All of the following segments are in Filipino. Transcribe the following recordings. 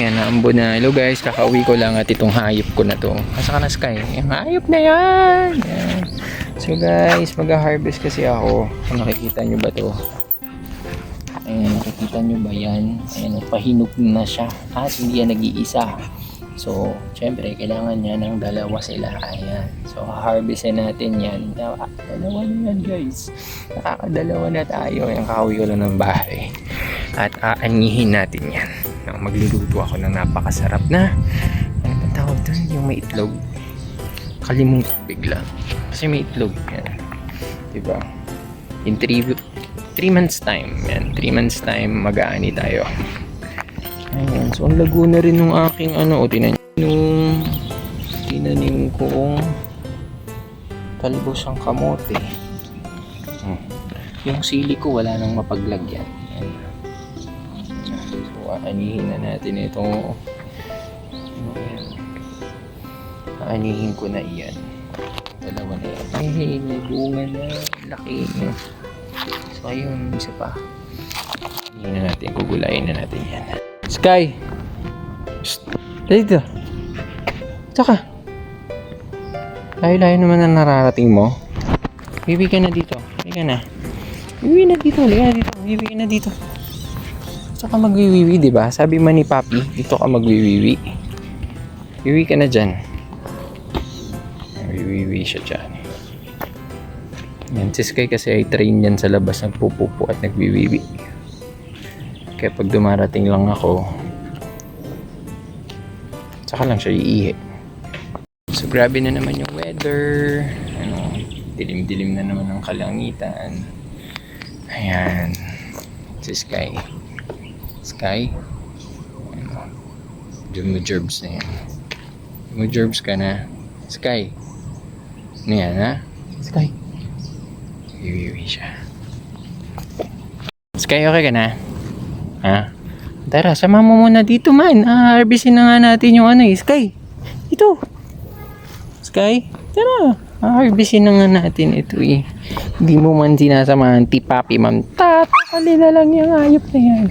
Yan, naambo na. Hello guys, kakauwi ko lang at itong hayop ko na to. Asa ka na Sky? Yung hayop na yan! yan. So guys, mag-harvest kasi ako. Kung nakikita nyo ba to? Ayan, nakikita nyo ba yan? Ayan, pahinog na siya. At hindi yan nag-iisa. So, syempre, kailangan niya ng dalawa sila. Ayan. So, harvestin natin yan. Dalawa na yan, guys. Nakakadalawa na tayo. Ayan, kakauwi ko lang ng bahay. At aanyihin natin yan. Now, magluluto ako ng napakasarap na ano ba tawag doon? Yung may itlog. Kalimutan bigla. Kasi may itlog. Yan. Diba? In 3 3 months time. Yan. 3 months time mag-aani tayo. Ayan. So, ang lago na rin nung aking ano. O, tinan nung tinanim kong talbos ang kamote. Hmm. Yung sili ko wala nang mapaglagyan. Ayan. Aanihin na natin itong ano yan. Aanihin ko na iyan. Dalawa na yan. Hey, may bunga na. Laki. So, ayun, isa pa. Aanihin na natin. Gugulayin na natin yan. Sky! Psst! Dito. Tsaka. Layo-layo naman ang nararating mo. Bibi ka na dito. Bibi ka na. Bibi na dito. Bibi na dito. Bibi ka na dito. Tsaka magwiwiwi, di ba? Sabi man ni Papi, dito ka magwiwiwi. Wiwi ka na dyan. Wiwiwi siya dyan. Yan, si Sky kasi ay train yan sa labas nagpupupo at nagwiwiwi. Kaya pag dumarating lang ako, saka lang siya iihi. So grabe na naman yung weather. Ano, dilim-dilim na naman ang kalangitan. Ayan. Si Sky. Sky. Ano, Jumujerbs na yan. Jumujerbs ka na. Sky. Ano yan, ha? Sky. Iwiwi siya. Sky, okay ka na? Ha? Tara, sama mo muna dito man. Ah, harvestin na nga natin yung ano eh. Sky, ito. Sky, tara. Ah, harvestin na nga natin ito eh. Hindi mo man sinasamahan ti papi ma'am. Tatakali na lang yung ayop na yan.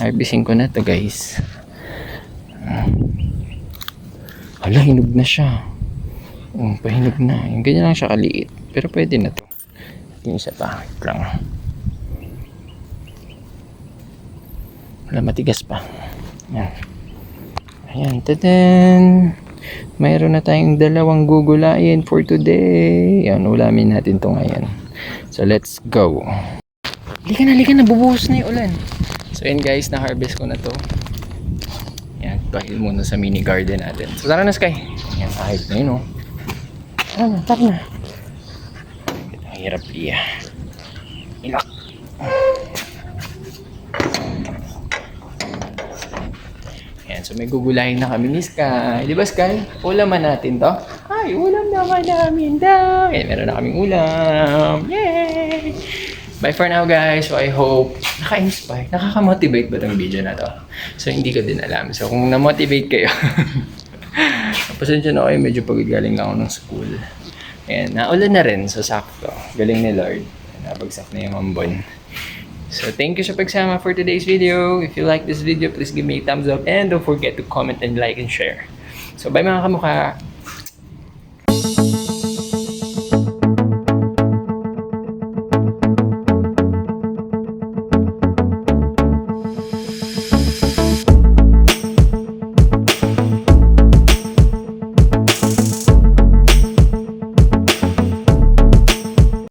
Harvestin ko na to guys. Hala, hinog na siya. Oh, pahinog na. Yung ganyan lang siya kaliit. Pero pwede na to. Yung isa pa. Wait lang. Wala, matigas pa. Yan. Ayan, tadan! Mayroon na tayong dalawang gugulayin for today. Yan, ulamin natin to ngayon. So, let's go. Lika na, lika na. Bubuhos na yung ulan. So, yun guys, na-harvest ko na to. Yan, pahil muna sa mini garden natin. So, tara na, Sky. Yan, kahit na yun, oh. Tara na, tara na. Ang hirap iya. Ilak. Yan, so may gugulayin na kami ni Sky. Di ba, Sky? Ulaman natin to. Ay, ulam naman namin daw. Yan, meron na kaming ulam. Yay! Bye for now, guys. So, I hope naka-inspire, nakaka-motivate ba itong video na to? So, hindi ko din alam. So, kung na-motivate kayo, pasensya na kayo, medyo pagod galing ako ng school. Ayan, naulan na rin, so sakto. Galing ni Lord. Nabagsak na yung ambon. So, thank you sa pagsama for today's video. If you like this video, please give me a thumbs up and don't forget to comment and like and share. So, bye mga kamukha!